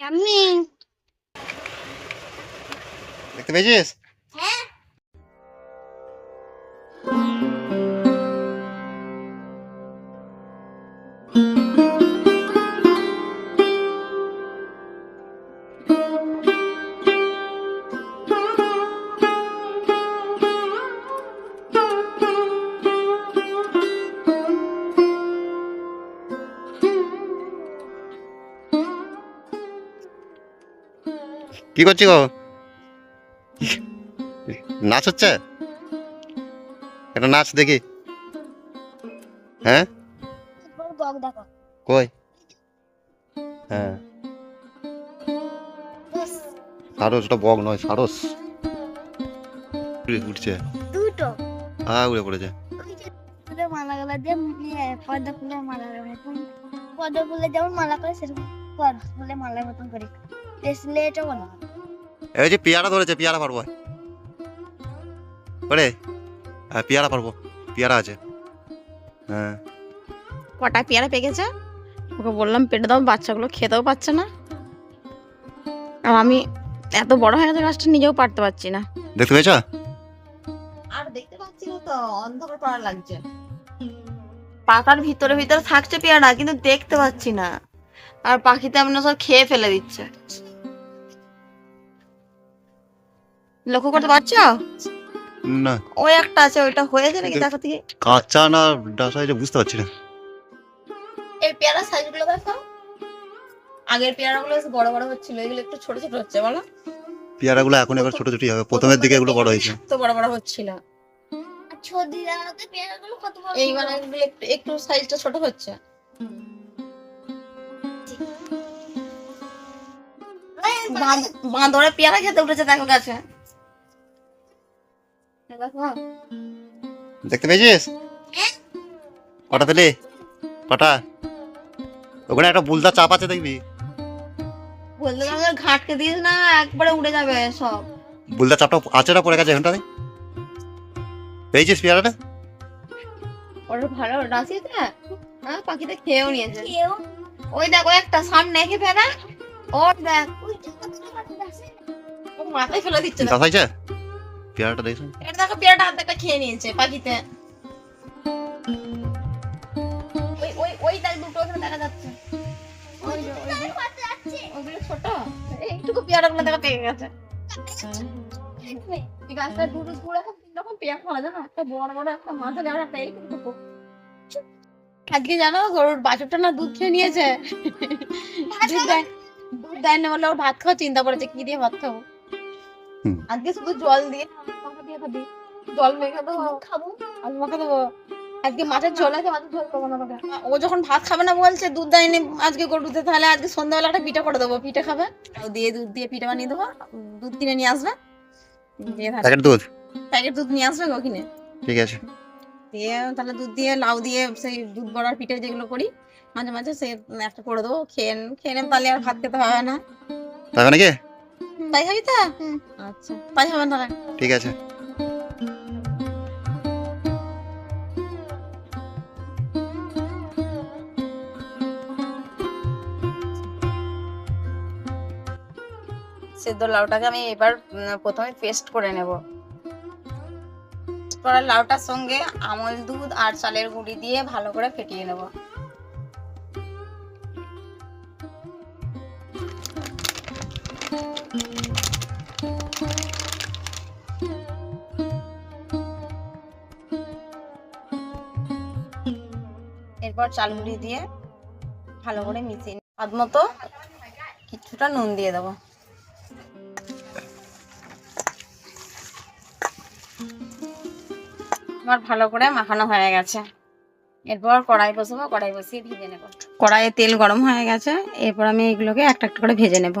আমি দেখতে পেয়েছিস হ্যাঁ কি করছি গো? নাচ হচ্ছে? একটা নাচ দেখি। হ্যাঁ? কই? হ্যাঁ। ব্যাস, সারস ওটা বক নয় সারস। উড়ে উঠছে। দুটো। হ্যাঁ উড়ে পড়েছে। দিয়ে ইয়ে, পদ্ম ফুলের মালা মতন পদ্ম ফুলের যেমন মালা করে সেরকম পদ্ম ফুলের মালার মতন করে। দেখলে এটা বলা। এই যে পেয়ারা ধরেছে পেয়ারা পারব ওরে হ্যাঁ পেয়ারা পারব পেয়ারা আছে। হ্যাঁ। কটা পেয়ারা পেকেছে? ওকে বললাম পেটে দাও বাচ্চাগুলো খেতেও পাচ্ছে না। আর আমি এত বড় হয়ে গেছে গাছটা নিজেও পারতে পারছি না। দেখতে পেয়েছ? আর দেখতে পাচ্ছি না তো অন্ধকার পাড়া লাগছে। পাতার ভিতরে ভিতরে থাকছে পেয়ারা কিন্তু দেখতে পাচ্ছি না। আর পাখিতে এমন সব খেয়ে ফেলে দিচ্ছে। লক্ষ্য করতে পারছ? না। ওই একটা আছে ওইটা হয়েছে নাকি দেখো থেকে? কাঁচা না ডাসা হয়েছে বুঝতে পারছি না। এই পেয়ারা সাইজগুলো দেখো। আগের পেয়ারাগুলো বেশ বড় বড় হচ্ছিল এগুলো একটু ছোট ছোট হচ্ছে বলো। পেয়ারাগুলো এখন এবার ছোট ছোটই হবে। প্রথমের দিকে এগুলো বড় হয়েছে। তো বড় বড় হচ্ছিল। পেয়ারাগুলো কত বড় এইবার এগুলো একটু একটু সাইজটা ছোট হচ্ছে। বাঁদরে পেয়ারা খেতে উঠেছে দেখো গাছে। দেখো দেখতে পেয়েছিস? কটা পেলে কটা? ওখানে একটা বুলদা চাপ আছে দেখবি। আমাদের ঘাটকে দিস না একবারে উড়ে যাবে সব। বুলদা চাপটা আছেটা পড়ে গেছে এখানটাতে? পেয়েছিস পেয়ারাটা? ওটা ভালো রাশিতে হ্যাঁ খেয়েও নিয়েছে। কেউ ওই একটা সামনে এঁকে ফেলা ওর দেখ। আছে মাথায় ফেলে দিচ্ছে। দেখো। পেয়ারাটা দেখছেন? এটা দেখো পেয়ারাটা আর্ধেকটা খেয়ে নিয়েছে পাখিতে। ওই ওই ওই দেখ দুটো ওখানে দেখা যাচ্ছে। ওগুলো ছোট? এইটুকু দেখা পেয়ে গেছে। এই গাছটা দুটো ফুল এখন তিন রকম পেয়ারা জানো একটা বড় বড় একটা একটা এইটুকু আজকে জানো গরুর বাছুরটা না দুধ খেয়ে নিয়েছে। দুধ দেয় দুধ দেয় না বলে ওর ভাত খাওয়া চিন্তা করেছে কি দিয়ে ভাত খাব। আজকে শুধু জল দিয়ে খাবি জল মেখে দেবো খাব। আলু মাখা দেবো। আজকে মাছের ঝোল আছে মাছের ঝোল করব না ও যখন ভাত খাবে না বলছে দুধ দেয়নি আজকে গরুতে তাহলে আজকে সন্ধ্যাবেলা একটা পিঠা করে দেবো। পিঠা খাবে ও দিয়ে দুধ দিয়ে পিঠা বানিয়ে দেবো। দুধ কিনে নিয়ে আসবে। দিয়ে প্যাকেট দুধ? প্যাকেট দুধ নিয়ে আসবে গো কিনে। ঠিক আছে। দিয়ে তাহলে দুধ দিয়ে লাউ দিয়ে সেই দুধ বড়ার পিঠে যেগুলো করি মাঝে মাঝে সে একটা করে দেবো। খেয়ে খেয়ে নেন তাহলে আর ভাত খেতে হবে না। তাই নাকি তাই খাবি তো? আচ্ছা তাই হবে তাহলে ঠিক আছে। সেদ্ধ লাউটাকে আমি এবার প্রথমে পেস্ট করে নেব। করা লাউটার সঙ্গে আমল দুধ আর চালের গুঁড়ি দিয়ে ভালো করে ফেটিয়ে নেব। এরপর চাল গুঁড়ি দিয়ে ভালো করে মিশিয়ে। স্বাদ মতো কিছুটা নুন দিয়ে দেবো। আমার ভালো করে মাখানো হয়ে গেছে। এরপর কড়াই বসাবো, কড়াই বসিয়ে ভেজে নেব। কড়াইয়ে তেল গরম হয়ে গেছে, এরপর আমি এগুলোকে একটা একটা করে ভেজে নেব।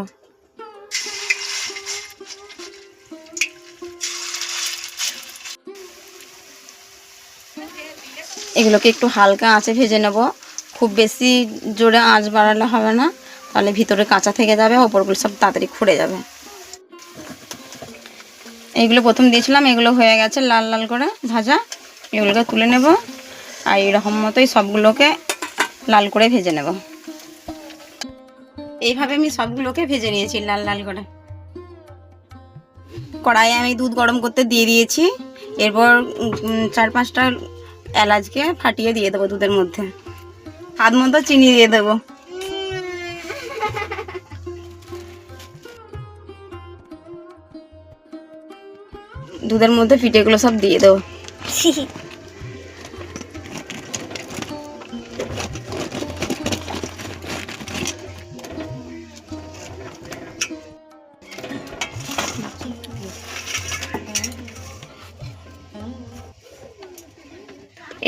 এগুলোকে একটু হালকা আঁচে ভেজে নেব। খুব বেশি জোরে আঁচ বাড়ালে হবে না, তাহলে ভিতরে কাঁচা থেকে যাবে, ওপরগুলো সব তাড়াতাড়ি খুঁড়ে যাবে। এইগুলো প্রথম দিয়েছিলাম, এগুলো হয়ে গেছে লাল লাল করে ভাজা। এগুলোকে তুলে নেব, আর এরকম মতোই সবগুলোকে লাল করে ভেজে নেব। এইভাবে আমি সবগুলোকে ভেজে নিয়েছি লাল লাল করে। কড়াইয়ে আমি দুধ গরম করতে দিয়ে দিয়েছি। এরপর চার পাঁচটা এলাচকে ফাটিয়ে দিয়ে দেবো দুধের মধ্যে। হাত মতো চিনি দিয়ে দেবো। দুধের মধ্যে পিঠেগুলো সব দিয়ে দেবো।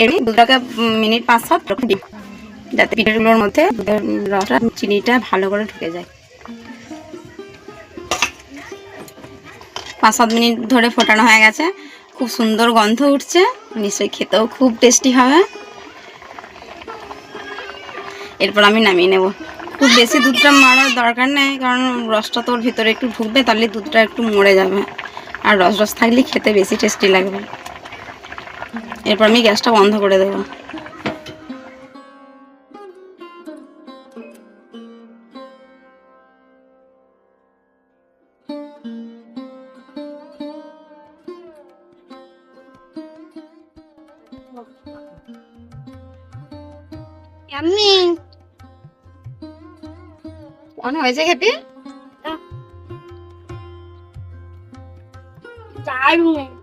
এর দুধটাকে মিনিট পাঁচ সাত দিই। যাতে পিঠেগুলোর মধ্যে রসটা, চিনিটা ভালো করে ঢুকে যায়। পাঁচ সাত মিনিট ধরে ফোটানো হয়ে গেছে। খুব সুন্দর গন্ধ উঠছে। নিশ্চয়ই খেতেও খুব টেস্টি হবে। এরপর আমি নামিয়ে নেব। খুব বেশি দুধটা মারার দরকার নেই, কারণ রসটা তোর ভিতরে একটু ঢুকবে, তাহলে দুধটা একটু মরে যাবে। আর রস রস থাকলে খেতে বেশি টেস্টি লাগবে। এরপর আমি গ্যাসটা বন্ধ করে দেবো। আমি মনে হয়েছে খেতে? দারুণ